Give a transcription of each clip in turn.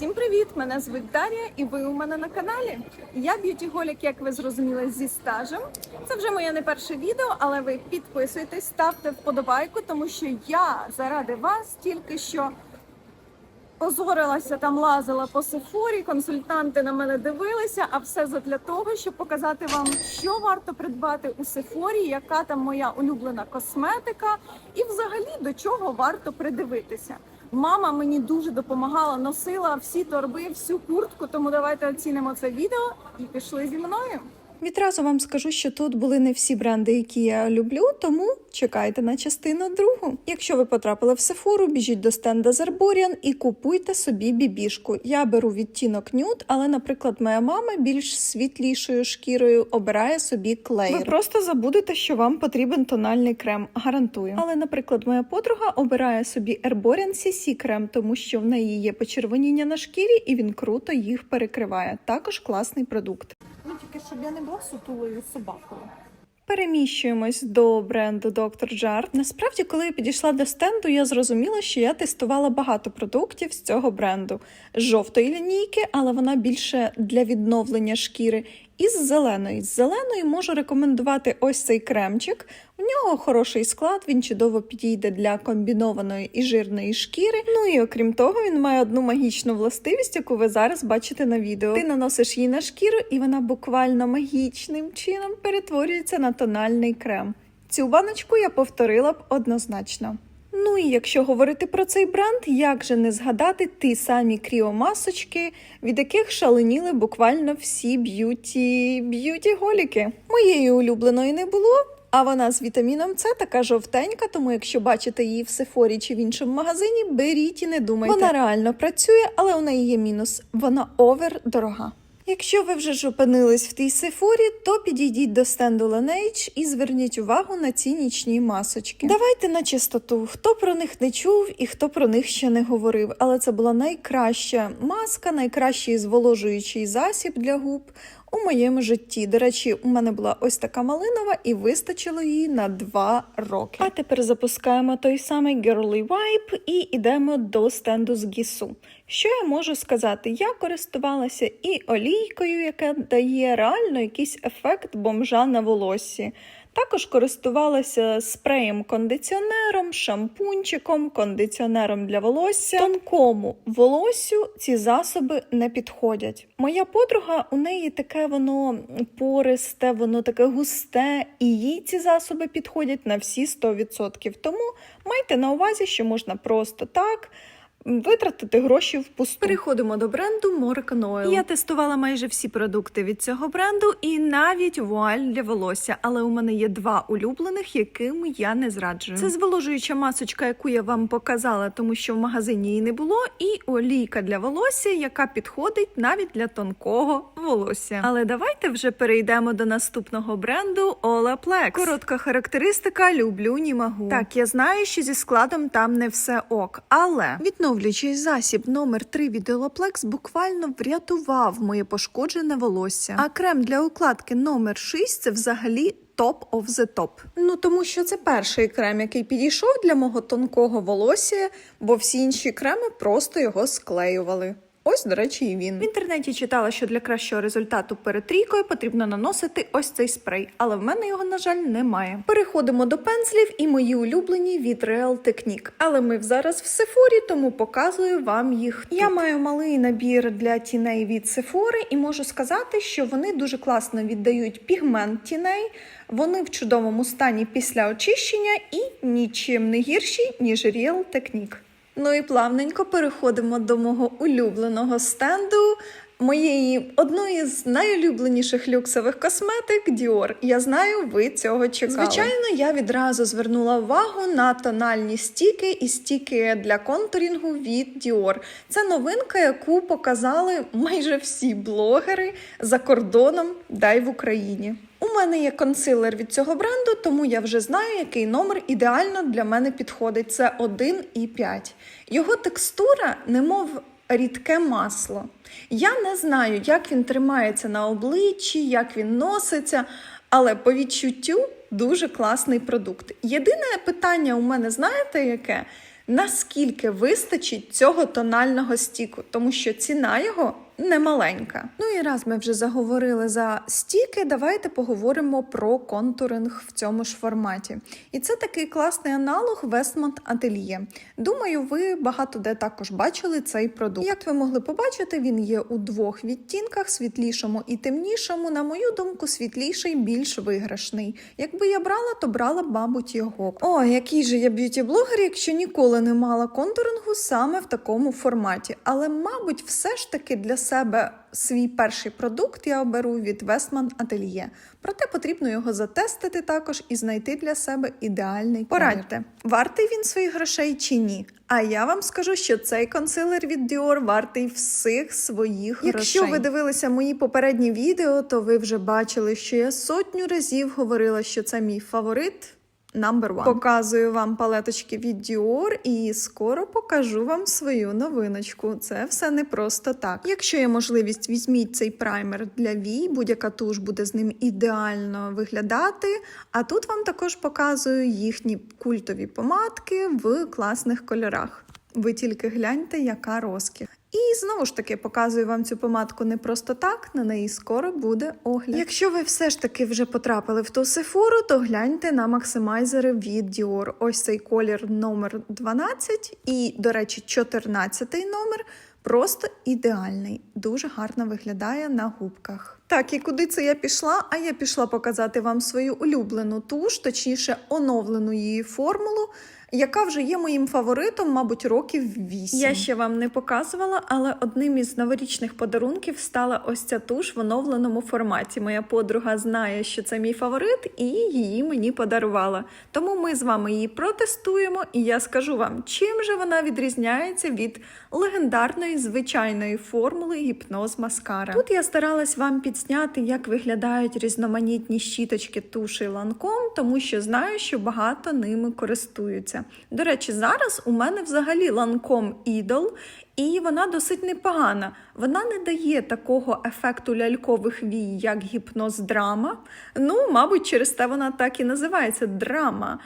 Всім привіт! Мене звуть Дар'я, і ви у мене на каналі. Я б'юті-голік, як ви зрозуміли, зі стажем. Це вже моє не перше відео, але ви підписуйтесь, ставте вподобайку, тому що я заради вас тільки що позорилася там, лазила по сефорі, консультанти на мене дивилися, а все задля того, щоб показати вам, що варто придбати у сефорі, яка там моя улюблена косметика, і взагалі до чого варто придивитися. Мама мені дуже допомагала, носила всі торби, всю куртку. Тому давайте оцінимо це відео і пішли зі мною. Відразу вам скажу, що тут були не всі бренди, які я люблю, тому чекайте на частину другу. Якщо ви потрапили в Сефору, біжіть до стенда Zarborian і купуйте собі бібішку. Я беру відтінок нюд, але, наприклад, моя мама більш світлішою шкірою обирає собі клеєр. Ви просто забудете, що вам потрібен тональний крем, гарантую. Але, наприклад, моя подруга обирає собі Herborian CC крем, тому що в неї є почервоніння на шкірі, і він круто їх перекриває. Також класний продукт. Ну тільки щоб я не була сутулою собакою. Переміщуємось до бренду Dr. Jart. Насправді, коли я підійшла до стенду, я зрозуміла, що я тестувала багато продуктів з цього бренду жовтої лінійки, але вона більше для відновлення шкіри. І з зеленої. З зеленої можу рекомендувати ось цей кремчик. У нього хороший склад, він чудово підійде для комбінованої і жирної шкіри. Ну і окрім того, він має одну магічну властивість, яку ви зараз бачите на відео. Ти наносиш її на шкіру, і вона буквально магічним чином перетворюється на тональний крем. Цю баночку я повторила б однозначно. Ну і якщо говорити про цей бренд, як же не згадати ті самі кріомасочки, від яких шаленіли буквально всі б'юті б'юті голіки. Моєї улюбленої не було. А вона з вітаміном С така жовтенька, тому якщо бачите її в Сефорі чи в іншому магазині, беріть і не думайте. Вона реально працює, але у неї є мінус. Вона овер дорога. Якщо ви вже ж опинились в тій сефорі, то підійдіть до стенду Laneige і зверніть увагу на ці нічні масочки. Давайте на чистоту, хто про них не чув і хто про них ще не говорив. Але це була найкраща маска, найкращий зволожуючий засіб для губ у моєму житті. До речі, у мене була ось така малинова і вистачило її на два роки. А тепер запускаємо той самий Girly Wipe і йдемо до стенду з Гісу. Що я можу сказати? Я користувалася і олійкою, яка дає реально якийсь ефект бомжа на волоссі. Також користувалася спреєм кондиціонером, шампунчиком, кондиціонером для волосся. Тонкому волоссю ці засоби не підходять. Моя подруга, у неї таке воно пористе, воно таке густе, і їй ці засоби підходять на всі 100%. Тому майте на увазі, що можна просто так витратити гроші впусту. Переходимо до бренду Moroccan Oil. Я тестувала майже всі продукти від цього бренду і навіть вуаль для волосся, але у мене є два улюблених, яким я не зраджую. Це зволожуюча масочка, яку я вам показала, тому що в магазині її не було, і олійка для волосся, яка підходить навіть для тонкого волосся. Але давайте вже перейдемо до наступного бренду Olaplex. Коротка характеристика люблю, ні магу. Так, я знаю, що зі складом там не все ок, але відновлюючий засіб номер 3 від Olaplex буквально врятував моє пошкоджене волосся. А крем для укладки номер 6 це взагалі топ of the топ. Ну тому що це перший крем, який підійшов для мого тонкого волосся, бо всі інші креми просто його склеювали. Ось, до речі, і він. В інтернеті читала, що для кращого результату перед трійкою потрібно наносити ось цей спрей, але в мене його, на жаль, немає. Переходимо до пензлів і мої улюблені від Real Technique. Але ми зараз в Сефорі, тому показую вам їх. Тут. Я маю малий набір для тіней від Сефори, і можу сказати, що вони дуже класно віддають пігмент тіней. Вони в чудовому стані після очищення і нічим не гірші, ніж Real Technique. Ну і плавненько переходимо до мого улюбленого стенду. Моєї одної з найулюбленіших люксових косметик Dior. Я знаю, ви цього чекали. Звичайно, я відразу звернула увагу на тональні стіки і стіки для контурінгу від Dior. Це новинка, яку показали майже всі блогери за кордоном, дай в Україні. У мене є консилер від цього бренду, тому я вже знаю, який номер ідеально для мене підходить. Це 1,5. Його текстура, немов рідке масло. Я не знаю, як він тримається на обличчі, як він носиться, але по відчуттю дуже класний продукт. Єдине питання у мене, знаєте, яке? наскільки вистачить цього тонального стіку, тому що ціна його немаленька. Ну і раз ми вже заговорили за стіки, давайте поговоримо про контуринг в цьому ж форматі. І це такий класний аналог Westmont Atelier. Думаю, ви багато де також бачили цей продукт. Як ви могли побачити, він є у двох відтінках: світлішому і темнішому. На мою думку, світліший більш виграшний. Якби я брала, то брала б, мабуть, його. О, який же я б'юті-блогер, якщо ніколи не мала контурингу саме в такому форматі. Але, мабуть, все ж таки для себе свій перший продукт я оберу від Westman Atelier. Проте потрібно його затестити також і знайти для себе ідеальний колір. Порадьте, вартий він своїх грошей чи ні? А я вам скажу, що цей консилер від Dior вартий всіх своїх Якщо грошей. ви дивилися мої попередні відео, то ви вже бачили, що я сотню разів говорила, що це мій фаворит. Number one. Показую вам палеточки від Dior і скоро покажу вам свою новиночку. Це все не просто так. Якщо є можливість, візьміть цей праймер для вій, будь-яка туш буде з ним ідеально виглядати. А тут вам також показую їхні культові помадки в класних кольорах. Ви тільки гляньте, яка розкіш. І знову ж таки показую вам цю помадку не просто так, на неї скоро буде огляд. Якщо ви все ж таки вже потрапили в ту сефуру, то гляньте на максимайзери від Dior. Ось цей колір номер 12 і, до речі, 14 номер. Просто ідеальний, дуже гарно виглядає на губках. Так, і куди це я пішла? А я пішла показати вам свою улюблену туш, точніше, оновлену її формулу, яка вже є моїм фаворитом, мабуть, років 8. Я ще вам не показувала, але одним із новорічних подарунків стала ось ця туш в оновленому форматі. Моя подруга знає, що це мій фаворит, і її мені подарувала. Тому ми з вами її протестуємо, і я скажу вам, чим же вона відрізняється від легендарної звичайної формули гіпноз маскара. Тут я старалась вам підсняти, як виглядають різноманітні щіточки туші ланком, тому що знаю, що багато ними користуються. До речі, зараз у мене взагалі ланком ідол. І вона досить непогана. Вона не дає такого ефекту лялькових вій, як гіпноз драма. Ну, мабуть, через те вона так і називається драма.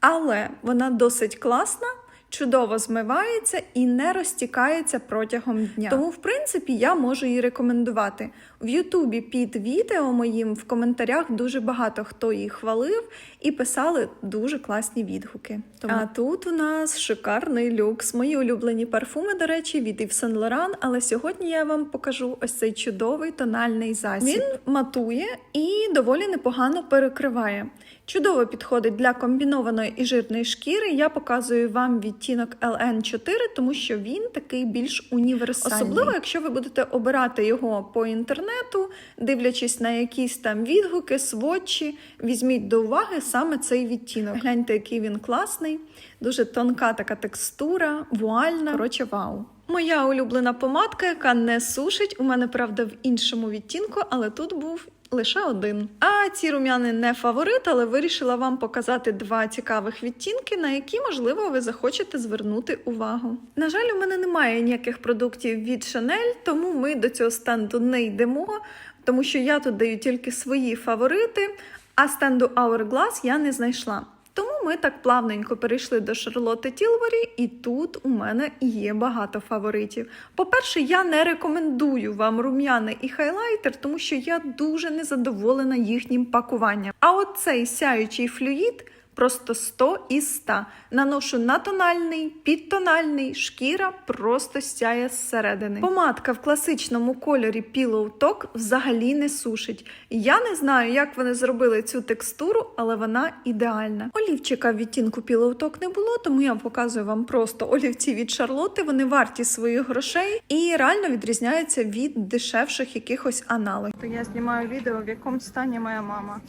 Але вона досить класна. Чудово змивається і не розтікається протягом дня. Тому, в принципі, я можу її рекомендувати. В Ютубі під відео моїм в коментарях дуже багато хто її хвалив і писали дуже класні відгуки. Тому... А тут у нас шикарний люкс. Мої улюблені парфуми, до речі, від Yves Saint Laurent, але сьогодні я вам покажу ось цей чудовий тональний засіб. Він матує і доволі непогано перекриває. Чудово підходить для комбінованої і жирної шкіри. Я показую вам відтінок LN4, тому що він такий більш універсальний. Особливо, якщо ви будете обирати його по інтернету, дивлячись на якісь там відгуки, сводчі, візьміть до уваги саме цей відтінок. Гляньте, який він класний, дуже тонка така текстура, вуальна. Коротше, вау. Моя улюблена помадка, яка не сушить. У мене, правда, в іншому відтінку, але тут був лише один. А ці рум'яни не фаворит, але вирішила вам показати два цікавих відтінки, на які, можливо, ви захочете звернути увагу. На жаль, у мене немає ніяких продуктів від Chanel, тому ми до цього стенду не йдемо, тому що я тут даю тільки свої фаворити, а стенду Hourglass я не знайшла. Тому ми так плавненько перейшли до Шарлотти Тілбері, і тут у мене є багато фаворитів. По-перше, я не рекомендую вам рум'яни і хайлайтер, тому що я дуже незадоволена їхнім пакуванням. А от цей сяючий флюїд просто 100 із 100. Наношу на тональний, підтональний, шкіра просто сяє зсередини. Помадка в класичному кольорі Pillow Talk взагалі не сушить. Я не знаю, як вони зробили цю текстуру, але вона ідеальна. Олівчика в відтінку Pillow Talk не було, тому я показую вам просто олівці від Шарлотти. Вони варті своїх грошей і реально відрізняються від дешевших якихось аналогів. То я знімаю відео, в якому стані моя мама.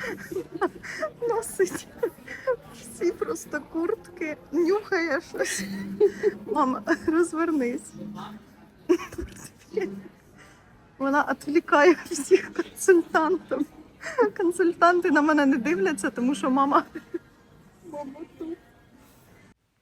Носить всі просто куртки, нюхає щось. Мама, розвернись. Вона відвлікає всіх консультантів. Консультанти на мене не дивляться, тому що мама.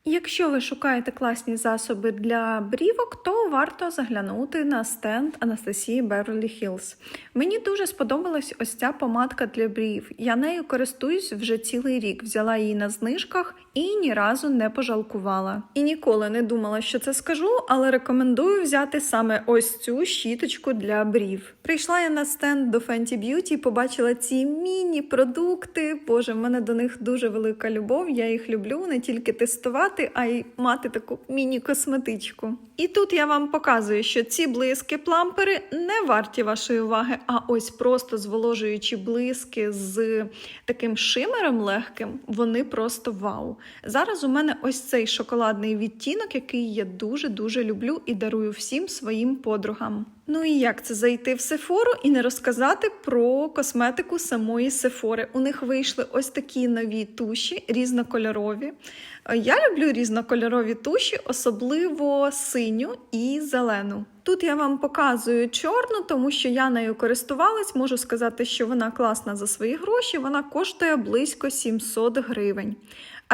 Якщо ви шукаєте класні засоби для брівок, то варто заглянути на стенд Анастасії Беверлі Хіллз. Мені дуже сподобалась ось ця помадка для брів. Я нею користуюсь вже цілий рік. Взяла її на знижках і ні разу не пожалкувала. І ніколи не думала, що це скажу, але рекомендую взяти саме ось цю щіточку для брів. Прийшла я на стенд до Fenty Beauty, побачила ці міні-продукти. Боже, в мене до них дуже велика любов. Я їх люблю не тільки тестувати, а й мати таку міні-косметичку. І тут я вам показую, що ці блиски плампери не варті вашої уваги, а ось просто зволожуючі блиски з таким шимером легким, вони просто вау. Зараз у мене ось цей шоколадний відтінок, який я дуже-дуже люблю і дарую всім своїм подругам. Ну і як це зайти в Сефору і не розказати про косметику самої Сефори? У них вийшли ось такі нові туші, різнокольорові. Е, Я люблю різнокольорові туші, особливо синю і зелену. Тут я вам показую чорну, тому що я нею користувалась. Можу сказати, що вона класна за свої гроші. Вона коштує близько 700 гривень.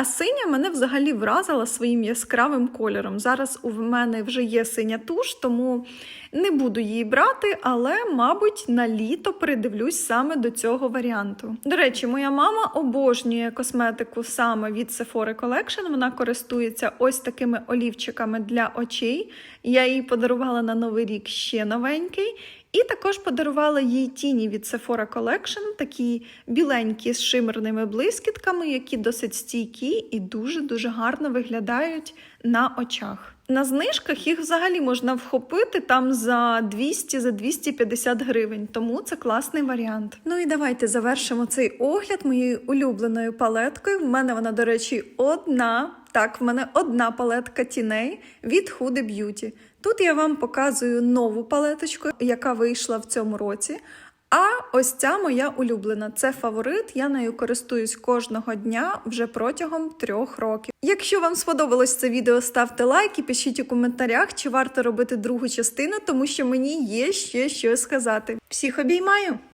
А синя мене взагалі вразила своїм яскравим кольором. Зараз у мене вже є синя туш, тому не буду її брати, але, мабуть, на літо придивлюсь саме до цього варіанту. До речі, моя мама обожнює косметику саме від Sephora Collection. Вона користується ось такими олівчиками для очей. Я їй подарувала на новий рік ще новенький. І також подарувала їй тіні від Sephora Collection, такі біленькі з шимерними блискітками, які досить стійкі і дуже-дуже гарно виглядають на очах. На знижках їх взагалі можна вхопити там за 200 за 250 гривень, тому це класний варіант. Ну і давайте завершимо цей огляд моєю улюбленою палеткою. В мене вона, до речі, одна. Так, в мене одна палетка тіней від Huda Beauty. Тут я вам показую нову палеточку, яка вийшла в цьому році. А ось ця моя улюблена. Це фаворит. Я нею користуюсь кожного дня вже протягом трьох років. Якщо вам сподобалось це відео, ставте лайк і пишіть у коментарях, чи варто робити другу частину, тому що мені є ще що сказати. Всіх обіймаю!